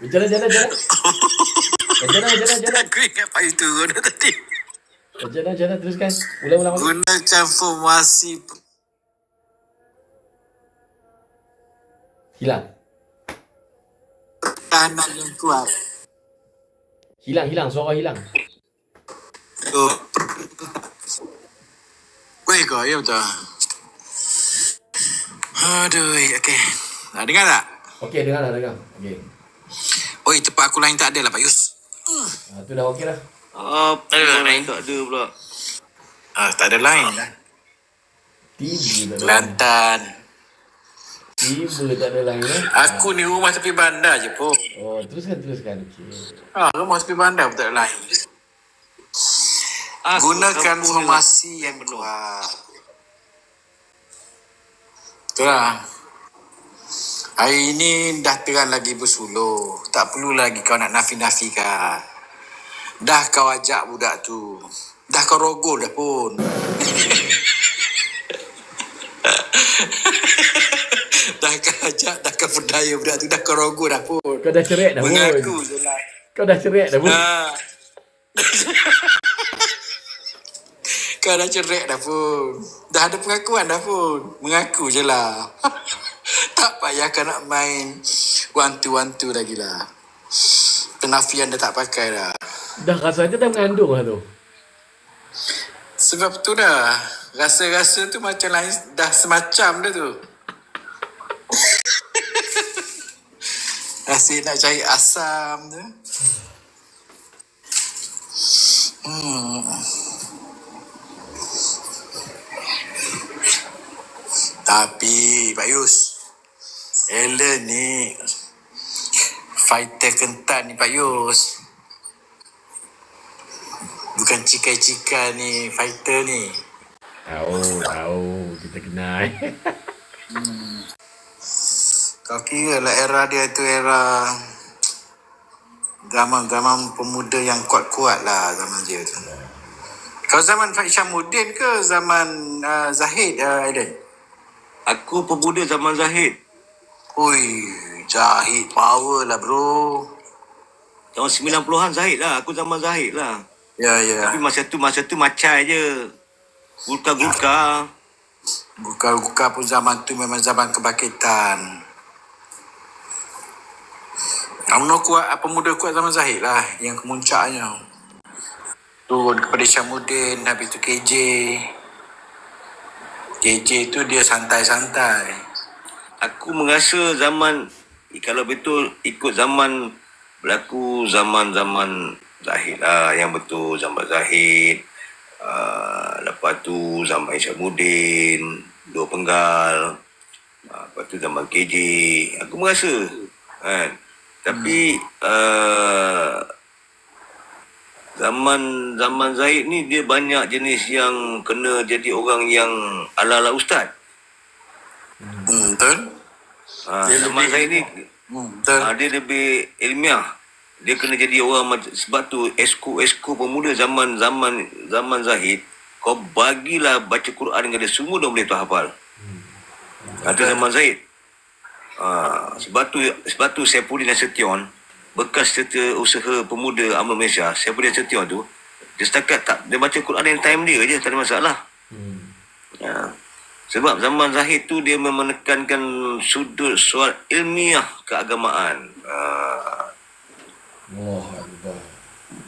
Jalan, jalan, jalan. Eh, Jalan, jalan, jalan. Aku ingat payung turun tadi. Eh, Jalan, jalan. Teruskan. Ulang, ulang, ulang. Gunakan formasi Hilang. pertahanan yang kuat. Hilang, hilang. Suara hilang. Tu. Weh kau, ya betul. Aduh, okey. Nah, dengar tak? Okey, dengar dah, dengar. Okey. Oi, tempat aku lain tak ada lah, Pak Yus. Ah, tu dah okey dah. Apa Aduh, lain tak ada pula. Ah, tak ada lain lah. Tiba tak ada. Kelantan. Tiba tak ada lain eh. Aku ni rumah tepi bandar je pun. Oh, teruskan, teruskan. Okey. Ah, rumah tepi bandar pun tak ada lain. Ah, Gunakan kampung ni formasi yang kuat. Betul lah. Hari ni dah terang lagi bersuluh. Tak perlu lagi kau nak nafi-nafikan. Dah kau ajak budak tu. Dah kau rogol dah pun. dah kau ajak, dah kau berdaya budak tu. Dah kau rogol dah pun. Kau dah cerai dah pun. Mengaku je lah. Kau dah cerai dah pun. Ah. Kau dah cerai dah pun. Dah ada pengakuan dah pun. Mengaku je lah. tak payah kau nak main one-two-one-two lagi lah. Penafian dah tak pakai dah. Dah rasanya dah mengandung lah tu. Sebab tu dah. Rasa-rasa tu macam lain. Dah semacam dah tu. Asyik nak cari asam tu. Hmm. Tapi Pak Yus, Ellen ni fighter kentan ni Pak Yus. Bukan cikai-cikai ni fighter ni. Tahu, tahu. Kita kenal. Kau kira lah era dia tu era zaman-zaman pemuda yang kuat-kuat lah zaman dia tu. Kau zaman Faik Syamuddin ke zaman uh, Zahid uh, Aiden? Aku pemuda zaman Zahid. Ui, Zahid power lah bro. Tahun 90-an Zahid lah. Aku zaman Zahid lah. Ya, ya. Tapi masa tu, masa tu macai je. Gulka-gulka. Buka-buka pun zaman tu memang zaman kebangkitan. Amno kuat, apa muda kuat zaman Zahid lah. Yang kemuncaknya. Turun kepada Syamuddin, habis tu KJ. KJ tu dia santai-santai. Aku merasa zaman, kalau betul ikut zaman berlaku zaman-zaman Zahid lah. Yang betul zaman Zahid. Uh, lepas tu zaman Isyamuddin. Dua Penggal. Uh, lepas tu zaman KJ. Aku merasa. Kan? Tapi uh, zaman zaman Zahid ni dia banyak jenis yang kena jadi orang yang ala-ala ustaz. Hmm, betul? Ha, Dia lebih- Zahid ni Hmm, betul. ha, dia lebih ilmiah. Dia kena jadi orang sebab tu esko-esko pemuda zaman zaman zaman Zahid kau bagilah baca Quran dengan dia semua dah boleh tu hafal. Ada zaman Zahid. Ha, sebab tu sebab tu Saifuddin Nasution bekas serta usaha pemuda Amal Malaysia, Saifuddin Nasution tu dia setakat tak dia baca Quran yang time dia je tak ada masalah. Hmm. Ya. Sebab zaman Zahid tu dia memang menekankan sudut soal ilmiah keagamaan. Ha. Allah Akbar.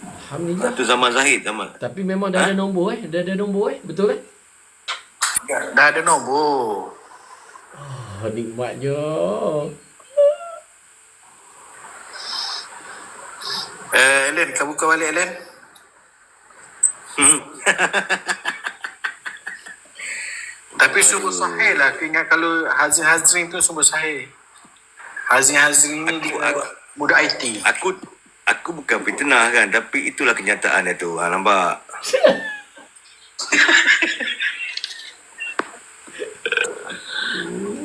Alhamdulillah. Itu zaman Zahid zaman. Tapi memang dah ada nombor eh. Dah ada nombor eh. Betul eh? Dah ada nombor. Oh, nikmatnya. Eh, Ellen, kau buka balik Ellen. Tapi sumber sahih lah. Aku ingat kalau Hazin Hazrin tu sumber sahih. Hazin Hazrin ni dia aku- muda IT. Aku aku bukan fitnah kan tapi itulah kenyataan dia tu. Ha nampak. Uh,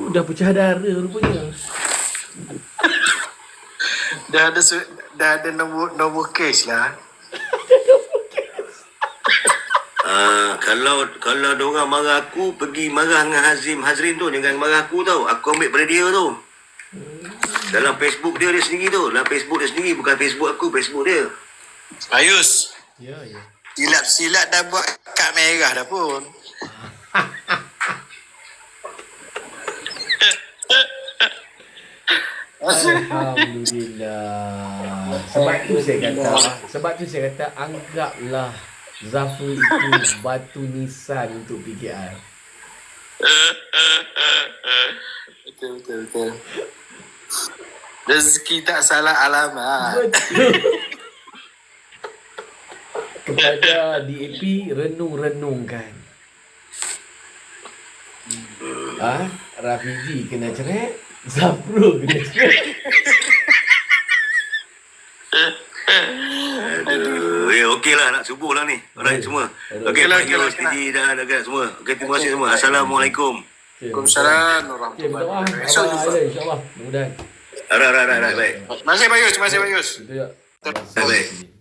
dah pecah darah rupanya. Dah ada dah ada nombor nombor case lah. Ah, kalau kalau dia orang marah aku pergi marah dengan Hazim Hazrin tu jangan marah aku tau. Aku ambil pada dia tu. Dalam Facebook dia dia sendiri tu. Dalam Facebook dia sendiri bukan Facebook aku, Facebook dia. Ayus. Ya, ya. Silap-silap dah buat kad merah dah pun. Alhamdulillah. Sebab tu saya kata, sebab tu saya kata anggaplah Zafrul itu batu nisan untuk PKR. Betul, betul, betul. Rezeki tak salah alamat. Betul. Kepada DAP renung-renungkan. Ah, Rafiji kena cerai, Zafrul kena cerai. Aduh. Eh, okey lah nak subuh lah ni. Alright semua. Okey, lah, lah, Yus, Tiji dah ada kan semua. Okey, terima kasih semua. Assalamualaikum. Okay, Waalaikumsalam Okay, warahmatullahi wabarakatuh. Esok jumpa. ada insyaAllah. Mudah-mudahan. Alright, alright, alright, baik. Terima kasih Bayus, terima kasih Bayus. Baik.